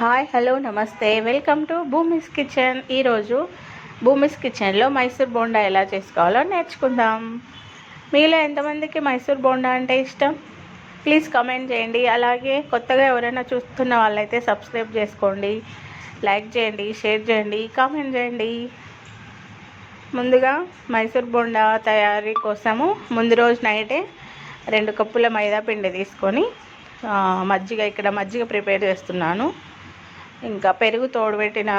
Hi hello నమస్తే. Welcome to Bhoomi's kitchen. ఈరోజు భూమిస్ కిచెన్లో మైసూర్ బోండా ఎలా చేసుకోవాలో నేర్చుకుందాం. మీలో ఎంతమందికి మైసూర్ బోండా అంటే ఇష్టం? ప్లీజ్ కమెంట్ చేయండి. అలాగే కొత్తగా ఎవరైనా చూస్తున్న వాళ్ళైతే సబ్స్క్రైబ్ చేసుకోండి. లైక్ చేయండి షేర్ చేయండి కామెంట్ చేయండి. ముందుగా మైసూర్ బోండా తయారీ కోసము ముందు రోజు నైటే రెండు కప్పుల మైదా పిండి తీసుకొని మజ్జిగ ఇక్కడ మజ్జిగ ప్రిపేర్ చేస్తున్నాను. ఇంకా పెరుగు తోడుపెట్టిన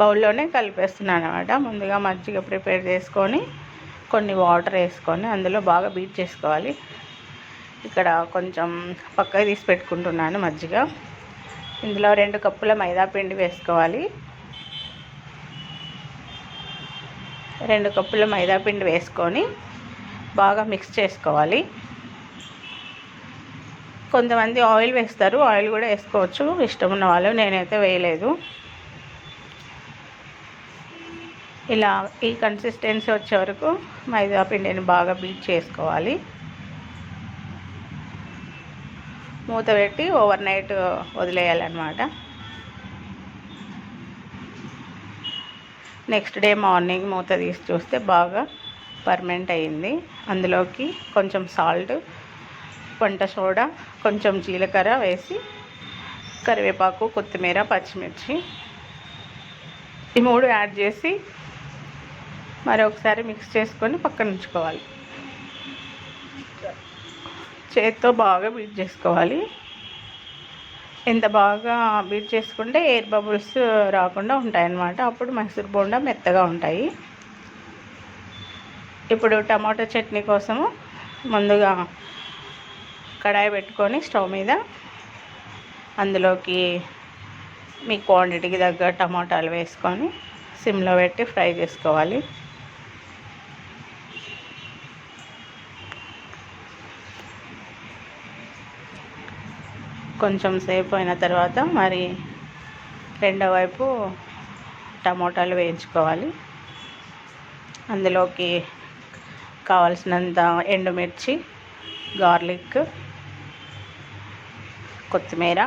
బౌల్లోనే కలిపేస్తున్నాను అనమాట ముందుగా మజ్జిగ ప్రిపేర్ చేసుకొని కొన్ని వాటర్ వేసుకొని అందులో బాగా బీట్ చేసుకోవాలి. ఇక్కడ కొంచెం పక్కకి తీసి పెట్టుకుంటున్నాను మజ్జిగ. ఇందులో రెండు కప్పుల మైదా పిండి వేసుకోవాలి. రెండు కప్పుల మైదా పిండి వేసుకొని బాగా మిక్స్ చేసుకోవాలి. కొంతమంది ఆయిల్ వేస్తారు. ఆయిల్ కూడా వేసుకోవచ్చు. ఇష్టం ఉన్న వాళ్ళు. నేనైతే వేయలేదు. ఇలా ఈ కన్సిస్టెన్సీ వచ్చే వరకు మైదా పిండిని బాగా బీట్ చేసుకోవాలి. మూత పెట్టి ఓవర్ నైట్ వదిలేయాలన్నమాట. నెక్స్ట్ డే మార్నింగ్ మూత తీసి చూస్తే బాగా పర్మెంట్ అయింది అందులోకి కొంచెం సాల్ట్ వంట సోడా కొంచెం జీలకర్ర వేసి కరివేపాకు కొత్తిమీర పచ్చిమిర్చి ఈ మూడు యాడ్ చేసి మరొకసారి మిక్స్ చేసుకొని పక్కన ఉంచుకోవాలి. చేతితో బాగా బీట్ చేసుకోవాలి. ఎంత బాగా బీట్ చేసుకుంటే ఎయిర్ బబుల్స్ రాకుండా ఉంటాయన్నమాట. అప్పుడు మైసూర్ బోండా మెత్తగా ఉంటాయి. ఇప్పుడు టమాటో చట్నీ కోసము ముందుగా కడాయి పెట్టుకొని స్టవ్ మీద అందులోకి మీ క్వాంటిటీకి తగ్గ టమాటాలు వేసుకొని సిమ్లో పెట్టి ఫ్రై చేసుకోవాలి. కొంచెం సేపు అయిన తర్వాత మరి రెండో వైపు టమోటాలు వేయించుకోవాలి. అందులోకి కావలసినంత ఎండుమిర్చి గార్లిక్ కొత్తిమీర.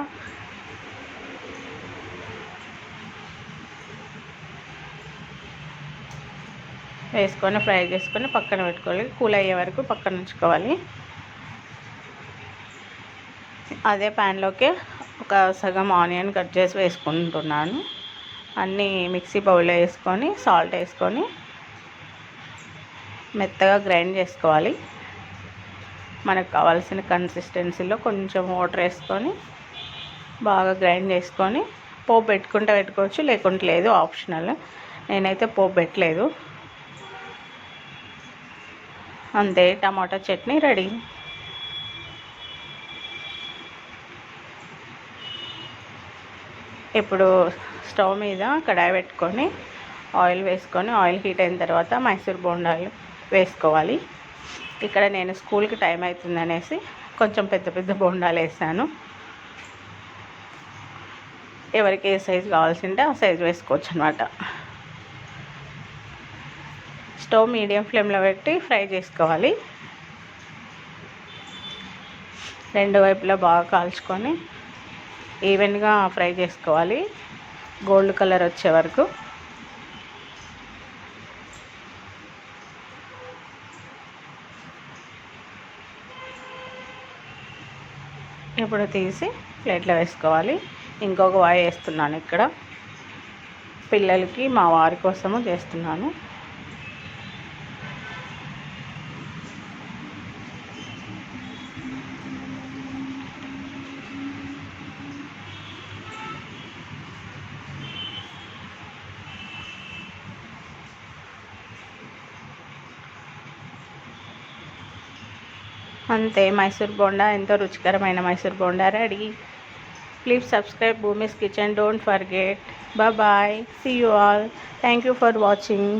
వేసుకొని ఫ్రై చేసుకొని పక్కన పెట్టుకోవాలి. కూల్ అయ్యే వరకు పక్కన ఉంచుకోవాలి. అదే ప్యాన్లోకి ఒక సగం ఆనియన్ కట్ చేసి వేసుకుంటున్నాను. అన్నీ మిక్సీ బౌల్లో వేసుకొని సాల్ట్ వేసుకొని మెత్తగా గ్రైండ్ చేసుకోవాలి. మనకు కావాల్సిన కన్సిస్టెన్సీలో కొంచెం వాటర్ వేసుకొని బాగా గ్రైండ్ చేసుకొని పోపు పెట్టుకుంటే పెట్టుకోవచ్చు లేకుంటే లేదు ఆప్షనల్ నేనైతే పోపు పెట్టలేదు. అంతే టమాటా చట్నీ రెడీ. ఇప్పుడు స్టవ్ మీద కడాయి పెట్టుకొని ఆయిల్ వేసుకొని ఆయిల్ హీట్ అయిన తర్వాత మైసూర్ బోండాలు వేసుకోవాలి. ఇక్కడ నేను స్కూల్కి టైం అవుతుంది అనేసి కొంచెం పెద్ద పెద్ద బొండాలు వేసాను. ఎవరికి ఏ సైజు కావాల్సింటే ఆ సైజు వేసుకోవచ్చు అనమాట స్టవ్ మీడియం ఫ్లేమ్లో పెట్టి ఫ్రై చేసుకోవాలి. రెండు వైపులా బాగా కాల్చుకొని ఈవెన్గా ఫ్రై చేసుకోవాలి. గోల్డ్ కలర్ వచ్చే వరకు. ఇప్పుడు తీసి ప్లేట్లో వేసుకోవాలి. ఇంకొక వాయి వేస్తున్నాను ఇక్కడ. పిల్లలకి మా వారి కోసము చేస్తున్నాను. అంతే. మైసూర్ బోండా ఎంతో రుచికరమైన Mysore bonda. Ready. Please subscribe Bhoomi's kitchen. Don't forget. Bye see you all thank you for watching